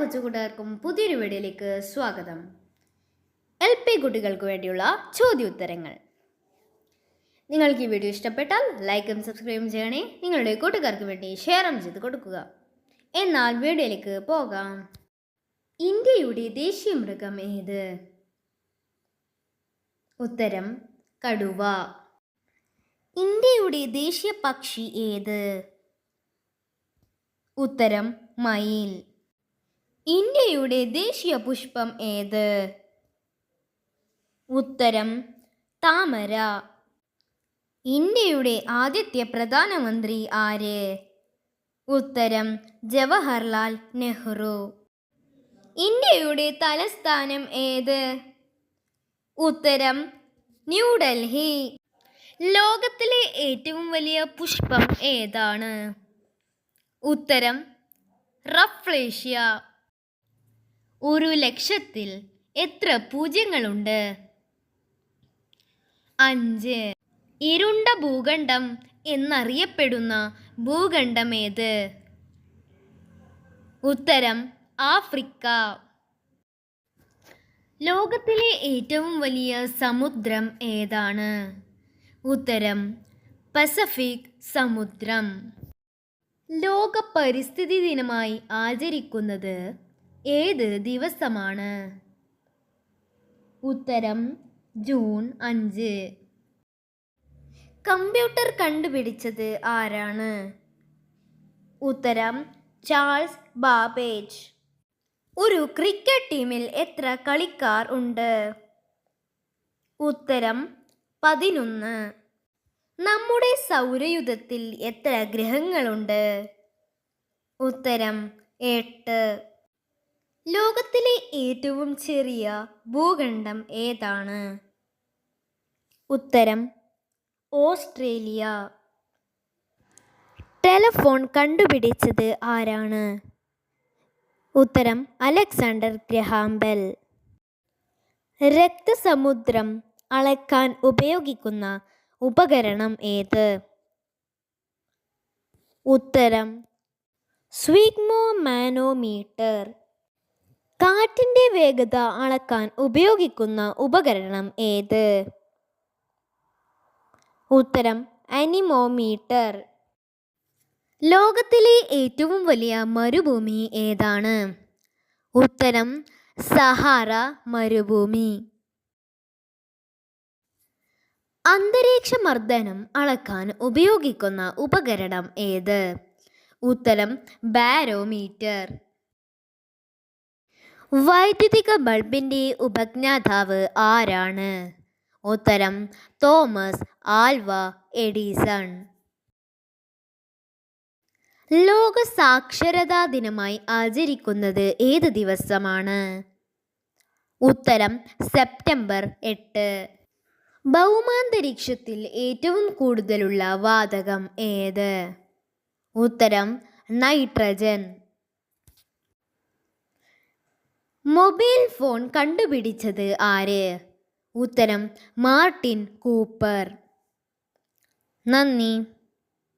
കൊച്ചുകൂട്ടുകാർക്കും പുതിയൊരു വീഡിയോയിലേക്ക് സ്വാഗതം. എൽ പി കുട്ടികൾക്ക് വേണ്ടിയുള്ള ചോദ്യോത്തരങ്ങൾ. നിങ്ങൾക്ക് ഈ വീഡിയോ ഇഷ്ടപ്പെട്ടാൽ ലൈക്കും സബ്സ്ക്രൈബും ചെയ്യണേ. നിങ്ങളുടെ കൂട്ടുകാർക്ക് വേണ്ടി ഷെയറും ചെയ്ത് കൊടുക്കുക. എന്നാൽ വീഡിയോയിലേക്ക് പോകാം. ഇന്ത്യയുടെ ദേശീയ മൃഗം ഏത്? ഉത്തരം കടുവ. ഇന്ത്യയുടെ ദേശീയ പക്ഷി ഏത്? ഉത്തരം മയിൽ. ഇന്ത്യയുടെ ദേശീയ പുഷ്പം ഏത്? ഉത്തരം താമര. ഇന്ത്യയുടെ ആദ്യത്തെ പ്രധാനമന്ത്രി ആര്? ഉത്തരം ജവഹർലാൽ നെഹ്റു. ഇന്ത്യയുടെ തലസ്ഥാനം ഏത്? ഉത്തരം ന്യൂഡൽഹി. ലോകത്തിലെ ഏറ്റവും വലിയ പുഷ്പം ഏതാണ്? ഉത്തരം റഫ്ലേഷ്യ. ഒരു ലക്ഷത്തിൽ എത്ര പൂജ്യങ്ങളുണ്ട്? അഞ്ച്. ഇരുണ്ട ഭൂഖണ്ഡം എന്നറിയപ്പെടുന്ന ഭൂഖണ്ഡം ഏത്? ഉത്തരം ആഫ്രിക്ക. ലോകത്തിലെ ഏറ്റവും വലിയ സമുദ്രം ഏതാണ്? ഉത്തരം പസഫിക് സമുദ്രം. ലോക പരിസ്ഥിതി ദിനമായി ആചരിക്കുന്നത് ഏത് ദിവസമാണ്? ഉത്തരം ജൂൺ അഞ്ച്. കമ്പ്യൂട്ടർ കണ്ടുപിടിച്ചത് ആരാണ്? ഉത്തരം ചാൾസ് ബാബേജ്. ഒരു ക്രിക്കറ്റ് ടീമിൽ എത്ര കളിക്കാർ ഉണ്ട്? ഉത്തരം പതിനൊന്ന്. നമ്മുടെ സൗരയുധത്തിൽ എത്ര ഗ്രഹങ്ങളുണ്ട്? ഉത്തരം എട്ട്. ലോകത്തിലെ ഏറ്റവും ചെറിയ ഭൂഖണ്ഡം ഏതാണ്? ഉത്തരം ഓസ്ട്രേലിയ. ടെലഫോൺ കണ്ടുപിടിച്ചത് ആരാണ്? ഉത്തരം അലക്സാണ്ടർ ഗ്രഹാംബൽ. രക്തസമുദ്രം അളക്കാൻ ഉപയോഗിക്കുന്ന ഉപകരണം ഏത്? ഉത്തരം സ്വിഗ്മോ മാനോമീറ്റർ കാറ്റിന്റെ വേഗത അളക്കാൻ ഉപയോഗിക്കുന്ന ഉപകരണം ഏത്? ഉത്തരം അനിമോമീറ്റർ. ലോകത്തിലെ ഏറ്റവും വലിയ മരുഭൂമി ഏതാണ്? ഉത്തരം സഹാറ മരുഭൂമി. അന്തരീക്ഷ മർദ്ദനം അളക്കാൻ ഉപയോഗിക്കുന്ന ഉപകരണം ഏത്? ഉത്തരം ബാരോമീറ്റർ. വൈദ്യുതിക ബൾബിന്റെ ഉപജ്ഞാതാവ് ആരാണ്? ഉത്തരം തോമസ് ആൽവ എഡിസൺ. ലോക സാക്ഷരതാ ദിനമായി ആചരിക്കുന്നത് ഏത് ദിവസമാണ്? ഉത്തരം സെപ്റ്റംബർ എട്ട്. ഭൗമാന്തരീക്ഷത്തിൽ ഏറ്റവും കൂടുതലുള്ള വാതകം ഏത്? ഉത്തരം നൈട്രജൻ. മൊബൈൽ ഫോൺ കണ്ടുപിടിച്ചത് ആര്? ഉത്തരം മാർട്ടിൻ കൂപ്പർ. നന്ദി.